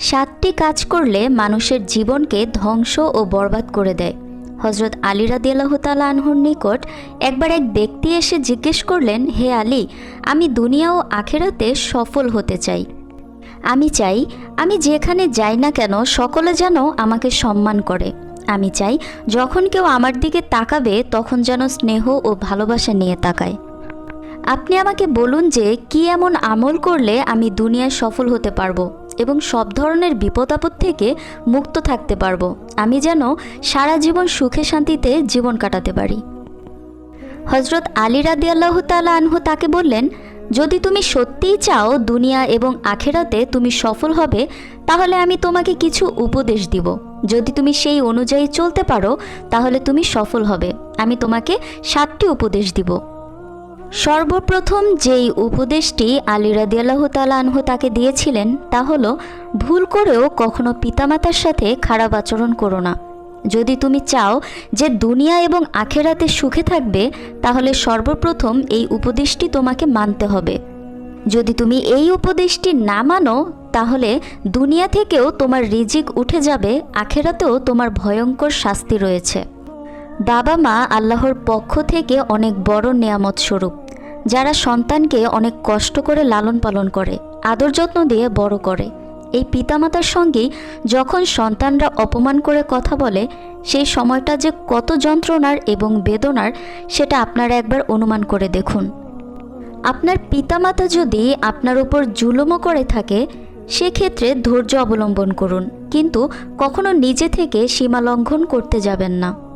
সাতটি কাজ করলে মানুষের জীবনকে ধ্বংস ও বরবাদ করে দেয়। হজরত আলী রাদিয়াল্লাহ তালা আনহুর নিকট একবার এক ব্যক্তি এসে জিজ্ঞেস করলেন, হে আলী, আমি দুনিয়া ও আখেরাতে সফল হতে চাই। আমি চাই, আমি যেখানে যাই না কেন সকলে যেন আমাকে সম্মান করে। আমি চাই, যখন কেউ আমার দিকে তাকাবে, তখন যেন স্নেহ ও ভালোবাসা নিয়ে তাকায়। আপনি আমাকে বলুন যে, কি এমন আমল করলে আমি দুনিয়ায় সফল হতে পারব? এবং সব ধরনের বিপদ আপদ থেকে মুক্ত থাকতে পারব। আমি যেন সারা জীবন সুখে শান্তিতে জীবন কাটাতে পারি। হজরত আলী রাদি আল্লাহ তালা আনহু তাকে বললেন, যদি তুমি সত্যিই চাও দুনিয়া এবং আখেরাতে তুমি সফল হবে, তাহলে আমি তোমাকে কিছু উপদেশ দিব। যদি তুমি সেই অনুযায়ী চলতে পারো, তাহলে তুমি সফল হবে। আমি তোমাকে সাতটি উপদেশ দিব। সর্বপ্রথম যেই উপদেশটি আলী রাদিয়াল্লাহ তালা তাকে দিয়েছিলেন, তা হলো, ভুল করেও কখনো পিতামাতার সাথে খারাপ আচরণ করো না। যদি তুমি চাও যে দুনিয়া এবং আখেরাতে সুখে থাকবে, তাহলে সর্বপ্রথম এই উপদেশটি তোমাকে মানতে হবে। যদি তুমি এই উপদেশটি না মানো, তাহলে দুনিয়া থেকেও তোমার রিজিক উঠে যাবে, আখেরাতেও তোমার ভয়ঙ্কর শাস্তি রয়েছে। বাবা মা আল্লাহর পক্ষ থেকে অনেক বড় নেয়ামত স্বরূপ, যারা সন্তানকে অনেক কষ্ট করে লালন পালন করে, আদর যত্ন দিয়ে বড় করে। এই পিতামাতার সঙ্গেই যখন সন্তানরা অপমান করে কথা বলে, সেই সময়টা যে কত যন্ত্রণার এবং বেদনার, সেটা আপনারা একবার অনুমান করে দেখুন। আপনার পিতামাতা যদি আপনার উপর জুলুমও করে থাকে, সেক্ষেত্রে ধৈর্য অবলম্বন করুন, কিন্তু কখনো নিজে থেকে সীমা লঙ্ঘন করতে যাবেন না।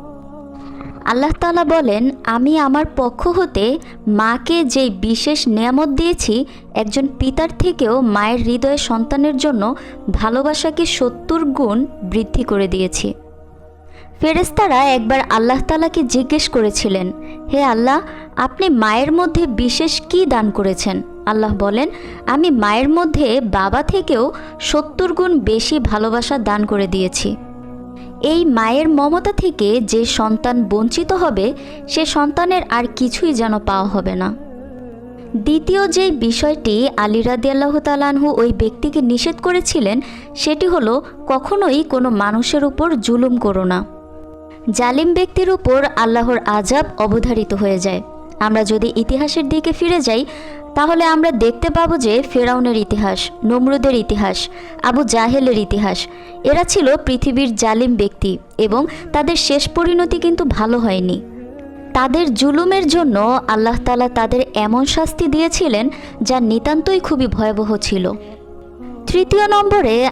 আল্লাহ তালা বলেন, আমি আমার পক্ষ হতে মাকে যে বিশেষ নিয়ামত দিয়েছি, একজন পিতার থেকেও মায়ের হৃদয়ে সন্তানের জন্য ভালোবাসাকে সত্তর গুণ বৃদ্ধি করে দিয়েছি। ফেরেস্তারা একবার আল্লাহ তালাকে জিজ্ঞেস করেছিলেন, হে আল্লাহ, আপনি মায়ের মধ্যে বিশেষ কি দান করেছেন? আল্লাহ বলেন, আমি মায়ের মধ্যে বাবা থেকেও সত্তর গুণ বেশি ভালোবাসা দান করে দিয়েছি। এই মায়ের মমতা থেকে যে সন্তান বঞ্চিত হবে, সে সন্তানের আর কিছুই যেন পাওয়া হবে না। দ্বিতীয় যে বিষয়টি আলী রাদিয়াল্লাহ তালানহু ওই ব্যক্তিকে নিষেধ করেছিলেন, সেটি হলো কখনোই কোনো মানুষের উপর জুলুম করো না। জালিম ব্যক্তির উপর আল্লাহর আজাব অবধারিত হয়ে যায়। আমরা যদি ইতিহাসের দিকে ফিরে যাই, তাহলে আমরা দেখতে পাবো যে ফেরাউনের ইতিহাস, নমরুদের ইতিহাস, আবু জাহেলের ইতিহাস, এরা ছিল পৃথিবীর জালিম ব্যক্তি এবং তাদের শেষ পরিণতি কিন্তু ভালো হয়নি। তাদের জুলুমের জন্য আল্লাহ তালা তাদের এমন শাস্তি দিয়েছিলেন যা নিতান্তই খুবই ভয়াবহ ছিল। তৃতীয় নম্বরে